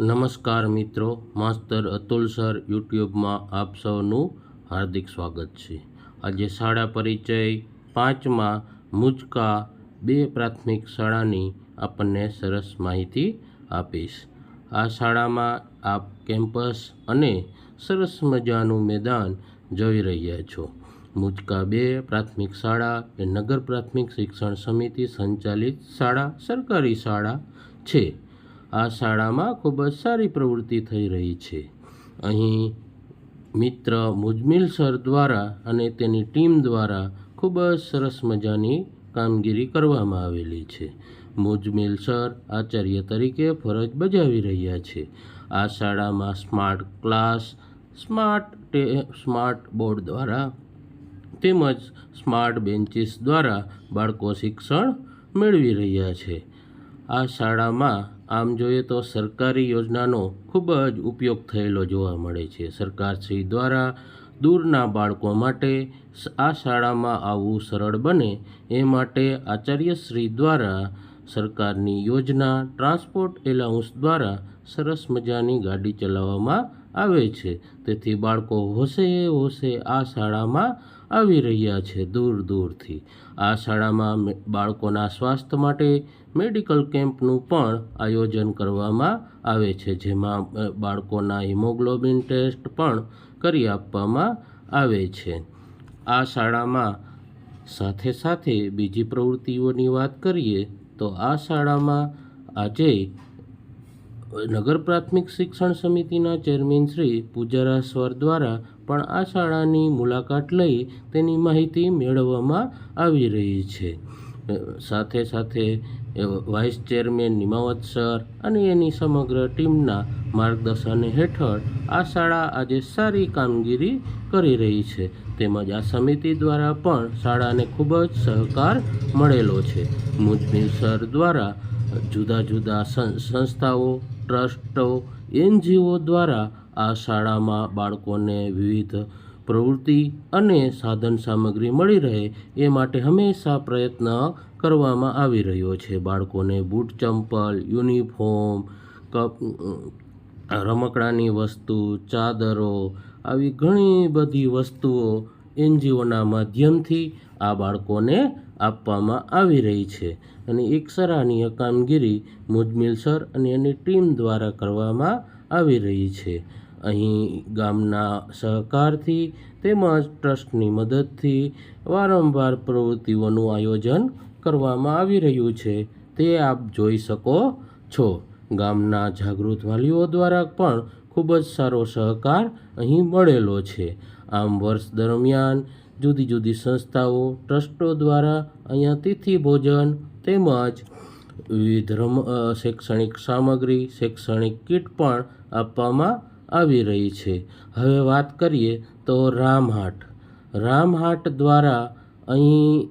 નમસ્કાર મિત્રો, માસ્તર અતુલ સર યુટ્યુબમાં આપ સૌનું હાર્દિક સ્વાગત છે. આજે શાળા પરિચય પાંચમાં મુજકા બે પ્રાથમિક શાળાની આપણને સરસ માહિતી આપીશ. આ શાળામાં આપ કેમ્પસ અને સરસ મજાનું મેદાન જોઈ રહ્યા છો. મુજકા બે પ્રાથમિક શાળા, એ નગર પ્રાથમિક શિક્ષણ સમિતિ સંચાલિત શાળા, સરકારી શાળા છે. આ શાળામાં ખૂબ જ સારી પ્રવૃત્તિ થઈ રહી છે. અહીં મિત્ર મુજમિલ સર દ્વારા અને તેની ટીમ દ્વારા ખૂબ જ સરસ મજાની કામગીરી કરવામાં આવેલી છે. મુજમિલ સર આચાર્ય તરીકે ફરજ બજાવી રહ્યા છે. આ શાળામાં સ્માર્ટ ક્લાસ, સ્માર્ટ ટે, સ્માર્ટ બોર્ડ દ્વારા તેમજ સ્માર્ટ બેન્ચીસ દ્વારા બાળકો શિક્ષણ મેળવી રહ્યા છે. આ શાળામાં આમ જોઈએ તો સરકારી યોજનાનો ખૂબ જ ઉપયોગ થયેલો જોવા મળે છે. સરકારશ્રી દ્વારા દૂરના બાળકો માટે આ શાળામાં આવવું સરળ બને એ માટે આચાર્યશ્રી દ્વારા સરકારની યોજના ટ્રાન્સપોર્ટ એલાઉન્સ દ્વારા સરસ મજાની ગાડી ચલાવવામાં આવે છે. તેથી બાળકો હોશે હોશે આ શાળામાં આવી રહ્યા છે દૂર દૂરથી. આ શાળામાં બાળકોના સ્વાસ્થ્ય માટે મેડિકલ કેમ્પનું પણ આયોજન કરવામાં આવે છે, જેમાં બાળકોના હિમોગ્લોબિન ટેસ્ટ પણ કરી આપવામાં આવે છે. આ શાળામાં સાથે સાથે બીજી પ્રવૃત્તિઓની વાત કરીએ તો આ શાળામાં આજે નગર પ્રાથમિક શિક્ષણ સમિતિના ચેરમેન શ્રી પૂજારા સ્વર દ્વારા પણ આ શાળાની મુલાકાત લઈ તેની માહિતી મેળવવામાં આવી રહી છે. સાથે સાથે વાઇસ ચેરમેન નિમાવત સર અને એની સમગ્ર ટીમના માર્ગદર્શન હેઠળ આ શાળા આજે સારી કામગીરી કરી રહી છે. તેમજ આ સમિતિ દ્વારા પણ શાળાને ખૂબ જ સહકાર મળેલો છે. મુજબીર સર દ્વારા જુદા જુદા સંસ્થાઓ ટ્રસ્ટો, એનજીઓ દ્વારા આ શાળામાં બાળકોને વિવિધ પ્રવૃત્તિ અને સાધન સામગ્રી મળી રહે એ માટે હંમેશા પ્રયત્ન કરવામાં આવી રહ્યો છે. બાળકોને બૂટ ચંપલ, યુનિફોર્મ, કપ રમકડાની વસ્તુ, ચાદરો આવી ઘણી બધી વસ્તુઓ એનજીઓના માધ્યમથી આ બાળકોને આપવામાં આવી રહી છે અને એક સરાહનીય કામગીરી મુજમિલ સર અને એની ટીમ દ્વારા કરવામાં આવી રહી છે. અહીં ગામના સહકારથી તેમજ ટ્રસ્ટની મદદથી વારંવાર પ્રવૃત્તિઓનું આયોજન કરવામાં આવી રહ્યું છે. તે આપ જોઈ શકો છો. ગામના જાગૃત વાલીઓ દ્વારા પણ ખૂબ જ સારો સહકાર અહીં મળેલો છે. આમ વર્ષ દરમિયાન જુદી જુદી સંસ્થાઓ, ટ્રસ્ટો દ્વારા અહીંયા તિથિ, ભોજન તેમજ વિવિધ રમ શૈક્ષણિક સામગ્રી, શૈક્ષણિક કીટ પણ આપવામાં આવી રહી છે. હવે વાત કરીએ તો રામહાટ. રામહાટ દ્વારા અહીં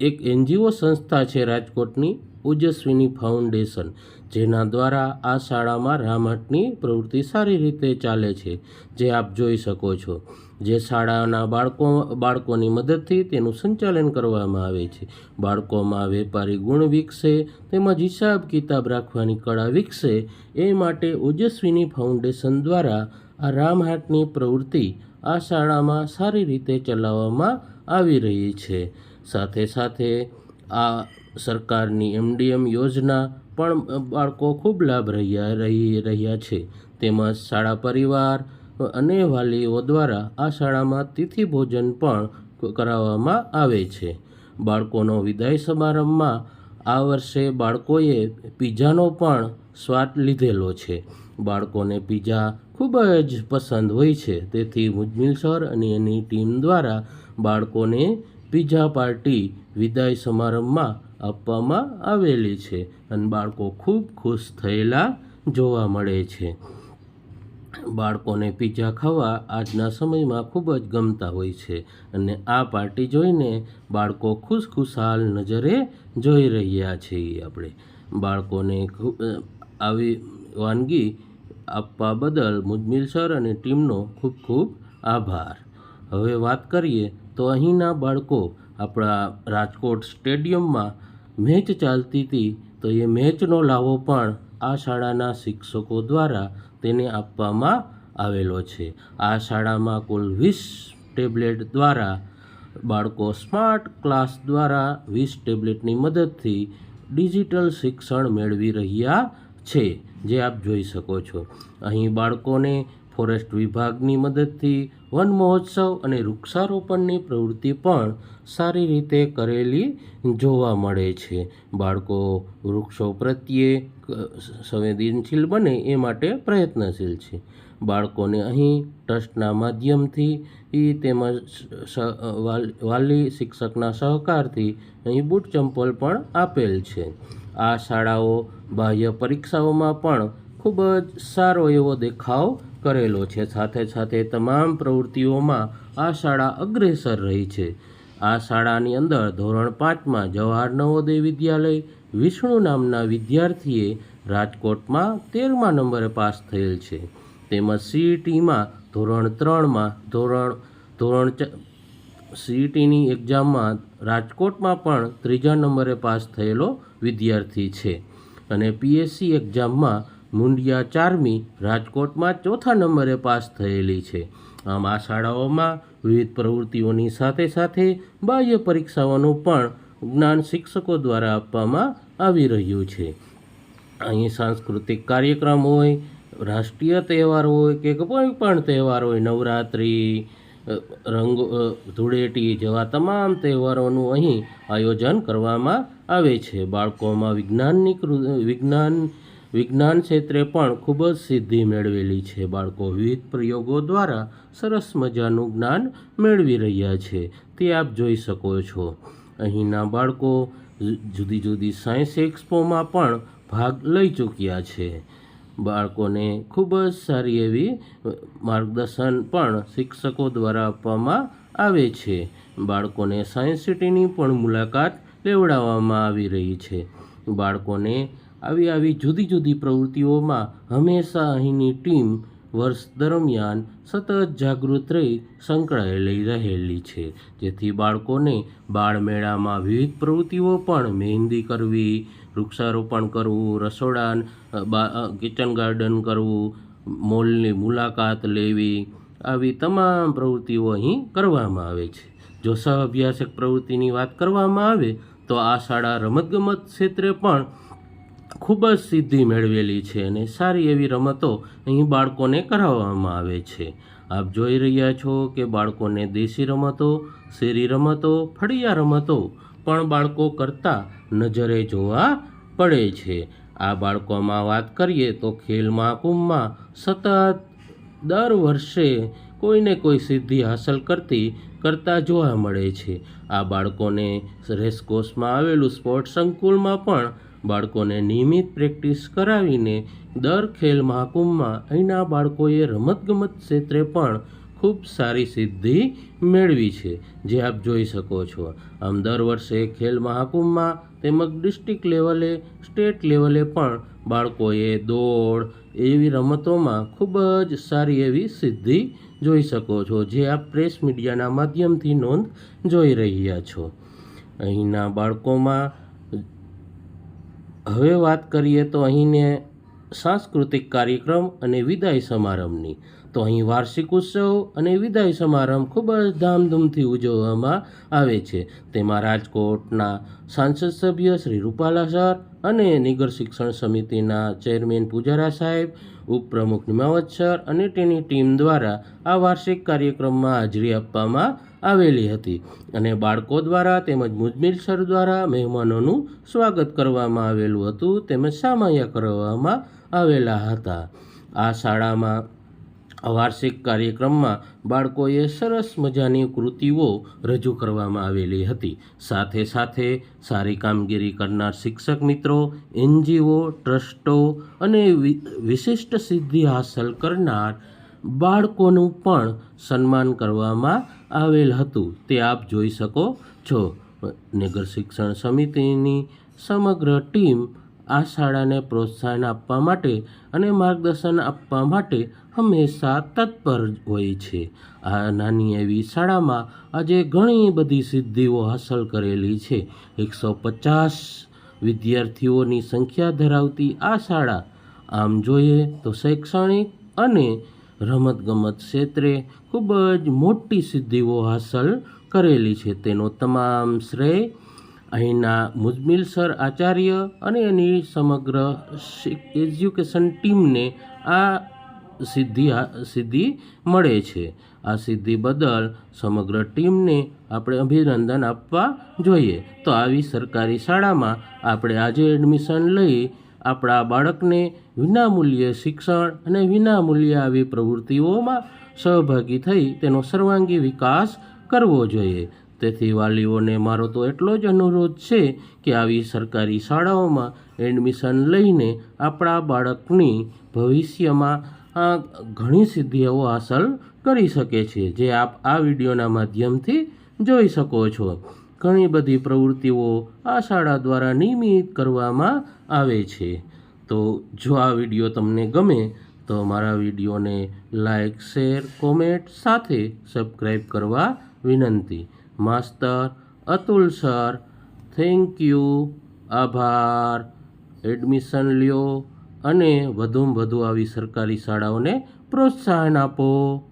એક એનજીઓ સંસ્થા છે રાજકોટની ઓજસ્વીની ફાઉન્ડેશન. જેના દ્વારા આ શાળામાં રામહટની પ્રવૃત્તિ સારી રીતે ચાલે છે, જે આપ જોઈ શકો છો. જે શાળાના બાળકો, બાળકોની મદદથી તેનું સંચાલન કરવામાં આવે છે. બાળકોમાં વેપારી ગુણ વિકસે, તેમજ હિસાબ કિતાબ રાખવાની કળા વિકસે, એ માટે ઓજસ્વીની ફાઉન્ડેશન દ્વારા આ રામહાટની પ્રવૃત્તિ આ શાળામાં સારી રીતે ચલાવવામાં આવી રહી છે. સાથે સાથે આ સરકારની એમડીએમ યોજના પણ બાળકો ખૂબ લાભ રહ્યા, રહી, રહ્યા છે. તેમજ શાળા પરિવાર અને વાલીઓ દ્વારા આ શાળામાં તિથિ ભોજન પણ કરાવવામાં આવે છે. બાળકોનો વિદાય સમારંભમાં આ વર્ષે બાળકોએ પીઝાનો પણ સ્વાદ લીધેલો છે. બાળકોને પીઝા ખૂબ જ પસંદ હોય છે. તેથી મુજમિલ સર અને એની ટીમ દ્વારા બાળકોને પીઝા પાર્ટી વિદાય સમારંભમાં આપવામાં આવેલી છે અને બાળકો ખૂબ ખુશ થયેલા જોવા મળે છે. બાળકોને પીઝા ખાવા આજના સમયમાં ખૂબ જ ગમતા હોય છે અને આ પાર્ટી જોઈને બાળકો ખુશ ખુશાલ નજરે જોઈ રહ્યા છીએ આપણે. બાળકોને આવી વાનગી આપવા બદલ મુજમિલ સર અને ટીમનો ખૂબ ખૂબ આભાર. હવે વાત કરીએ તો અહીંના બાળકો આપણા રાજકોટ સ્ટેડિયમમાં મેચ ચાલતી હતી, તો એ મેચનો લાવો પણ આ શાળાના શિક્ષકો દ્વારા તેને આપવામાં આવેલો છે. આ શાળામાં કુલ વીસ ટેબ્લેટ દ્વારા, બાળકો સ્માર્ટ ક્લાસ દ્વારા વીસ ટેબ્લેટની મદદથી ડિજિટલ શિક્ષણ મેળવી રહ્યા છે, જે આપ જોઈ શકો છો. અહીં બાળકોને ફોરેસ્ટ વિભાગની મદદથી વન મહોત્સવ અને વૃક્ષારોપણની પ્રવૃત્તિ પણ સારી રીતે કરેલી જોવા મળે છે. બાળકો વૃક્ષો પ્રત્યે સંવેદનશીલ બને એ માટે પ્રયત્નશીલ છે. બાળકોને અહીં ટ્રસ્ટના માધ્યમથી એ તેમજ વાલ- વાલી શિક્ષકના સહકારથી અહીં બૂટ ચંપલ પણ આપેલ છે. આ શાળાઓ બાહ્ય પરીક્ષાઓમાં પણ ખૂબ જ સારો એવો દેખાવ કરેલો છે. સાથે સાથે તમામ પ્રવૃત્તિઓમાં આ શાળા અગ્રેસર રહી છે. આ શાળાની અંદર ધોરણ પાંચમાં જવાહર નવોદય વિદ્યાલય, વિષ્ણુ નામના વિદ્યાર્થીએ રાજકોટમાં તેરમા નંબરે પાસ થયેલ છે. તેમજ સીઈટીમાં ધોરણ ત્રણમાં ધોરણ ધોરણ સીઈટીની એક્ઝામમાં રાજકોટમાં પણ ત્રીજા નંબરે પાસ થયેલો વિદ્યાર્થી છે. અને પીએસસી એક્ઝામમાં મુંડિયા ચારમી રાજકોટમાં ચોથા નંબરે પાસ થયેલી છે. આમ આ શાળાઓમાં વિવિધ પ્રવૃત્તિઓની સાથે સાથે બાહ્ય પરીક્ષાઓનું પણ જ્ઞાન શિક્ષકો દ્વારા આપવામાં આવી રહ્યું છે. અહીં સાંસ્કૃતિક કાર્યક્રમ હોય, રાષ્ટ્રીય તહેવાર હોય કે કોઈ પણ તહેવાર હોય, નવરાત્રિ રંગો ધૂળેટી જેવા તમામ તહેવારોનું અહીં આયોજન કરવામાં આવે છે. બાળકોમાં વિજ્ઞાનની કૃ- વિજ્ઞાન વિજ્ઞાન ક્ષેત્રે પણ ખૂબ જ સિદ્ધિ મેળવેલી છે. બાળકો વિવિધ પ્રયોગો દ્વારા સરસ મજાનું જ્ઞાન મેળવી રહ્યા છે. તે આપ જોઈ શકો છો. અહીંના બાળકો જુદી જુદી સાયન્સ એક્સપોમાં પણ ભાગ લઈ ચૂક્યા છે. બાળકોને ખૂબ જ સારી એવી માર્ગદર્શન પણ શિક્ષકો દ્વારા આપવામાં આવે છે. બાળકોને સાયન્સ સિટીની પણ મુલાકાત લેવડાવવામાં આવી રહી છે. બાળકોને આવી આવી જુદી જુદી પ્રવૃત્તિઓમાં હંમેશા અહીંની ટીમ વર્ષ દરમિયાન સતત જાગૃત રહી સંકળાયેલી રહેલી છે. જેથી બાળકોને બાળમેળામાં વિવિધ પ્રવૃત્તિઓ પણ મહેંદી કરવી, વૃક્ષારોપણ કરવું રસોડા કિચન ગાર્ડન કરવું, મોલની મુલાકાત લેવી, આવી તમામ પ્રવૃત્તિઓ અહીં કરવામાં આવે છે. જો સહ અભ્યાસક પ્રવૃત્તિની વાત કરવામાં આવે, તો આ શાળા રમતગમત ક્ષેત્રે પણ ખૂબ જ સિદ્ધિ મેળવેલી છે અને સારી એવી રમતો અહીં બાળકોને કરાવવામાં આવે છે. આપ જોઈ રહ્યા છો કે બાળકોને દેશી રમતો, શેરી રમતો, ફળિયા રમતો પણ બાળકો કરતા નજરે જોવા પડે છે. આ બાળકોમાં વાત કરીએ તો ખેલ મહાકુંભમાં સતત દર વર્ષે કોઈને કોઈ સિદ્ધિ હાંસલ કરતી કરતા જોવા મળે છે. આ બાળકોને રેસકોર્સમાં આવેલું સ્પોર્ટ સંકુલમાં પણ બાળકોને નિયમિત પ્રેક્ટિસ કરાવીને દર ખેલ મહાકુંભમાં અહીંના બાળકોએ રમતગમત ક્ષેત્રે પણ ખૂબ સારી સિદ્ધિ મેળવી છે. જે આપ જોઈ શકો છો. આમ દર વર્ષે ખેલ મહાકુંભમાં તેમજ ડિસ્ટ્રિક્ટ લેવલે, સ્ટેટ લેવલે પણ બાળકોએ દોડ એવી રમતોમાં ખૂબ જ સારી એવી સિદ્ધિ જોઈ શકો છો જે આપ પ્રેસ મીડિયાના માધ્યમથી નોંધ જોઈ રહ્યા છો. અહીંના બાળકોમાં, હવે વાત કરીએ તો અહીંને સાંસ્કૃતિક કાર્યક્રમ અને વિદાય સમારંભની. તો અહીં વાર્ષિક ઉત્સવ અને વિદાય સમારંભ ખૂબ જ ધામધૂમથી ઉજવવામાં આવે છે. તેમાં રાજકોટના સાંસદ સભ્ય શ્રી રૂપાલા સર અને નિગર શિક્ષણ સમિતિના ચેરમેન પુજારા સાહેબ, ઉપપ્રમુખ નિમાવત સર અને તેની ટીમ દ્વારા આ વાર્ષિક કાર્યક્રમમાં હાજરી આપવામાં આવેલી હતી અને બાળકો દ્વારા તેમજ મુજમિલ સર દ્વારા મહેમાનોનું સ્વાગત કરવામાં આવેલું હતું. તેમજ સામાયા કરવામાં આવેલા હતા. આ શાળામાં વાર્ષિક કાર્યક્રમમાં બાળકોએ સરસ મજાની કૃતિઓ રજૂ કરવામાં આવેલી હતી. સાથે સાથે સારી કામગીરી કરનાર શિક્ષક મિત્રો, એનજીઓ, ટ્રસ્ટો અને વિશિષ્ટ સિદ્ધિ હાંસલ કરનાર બાળકોનું પણ સન્માન કરવામાં આવેલ હતું. તે આપ જોઈ શકો છો. નગર શિક્ષણ સમિતિની સમગ્ર ટીમ આ શાળાને પ્રોત્સાહન આપવા માટે અને માર્ગદર્શન આપવા માટે હંમેશા તત્પર હોય છે. આ નાની એવી શાળામાં આજે ઘણી બધી સિદ્ધિઓ હાંસલ કરેલી છે. એકસો પચાસ વિદ્યાર્થીઓની સંખ્યા ધરાવતી આ શાળા આમ જોઈએ તો શૈક્ષણિક અને રમતગમત ક્ષેત્રે ખૂબ જ મોટી સિદ્ધિઓ હાંસલ કરેલી છે. તેનો તમામ શ્રેય અહીંના મુજમિલ સર આચાર્ય અને એની સમગ્ર એજ્યુકેશન ટીમને આ સિદ્ધિ સિદ્ધિ મળે છે. આ સિદ્ધિ બદલ સમગ્ર ટીમને આપણે અભિનંદન આપવા જોઈએ. તો આવી સરકારી શાળામાં આપણે આજે એડમિશન લઈ આપણા બાળકને વિનામૂલ્યે શિક્ષણ અને વિનામૂલ્યે આવી પ્રવૃત્તિઓમાં સહભાગી થઈ તેનો સર્વાંગી વિકાસ કરવો જોઈએ. તેથી વાલીઓને મારો તો એટલો જ અનુરોધ છે કે આવી સરકારી શાળાઓમાં એડમિશન લઈને આપણા બાળકની ભવિષ્યમાં ઘણી સિદ્ધિઓ હાંસલ કરી શકે છે જે આપ આ વિડીયોના માધ્યમથી જોઈ શકો છો. ઘણી બધી પ્રવૃત્તિઓ આ શાળા દ્વારા નિયમિત કરવામાં આવે છે. તો જો આ વીડિયો તમને ગમે, તો મારા વિડીયોને લાઇક શેર, કોમેન્ટ સાથે સબસ્ક્રાઈબ કરવા વિનંતી. માસ્તર અતુલ સર, થેન્ક યુ, આભાર. એડમિશન લ્યો. અને વધુમાં વધુ આવી સરકારી શાળાઓને પ્રોત્સાહન આપો.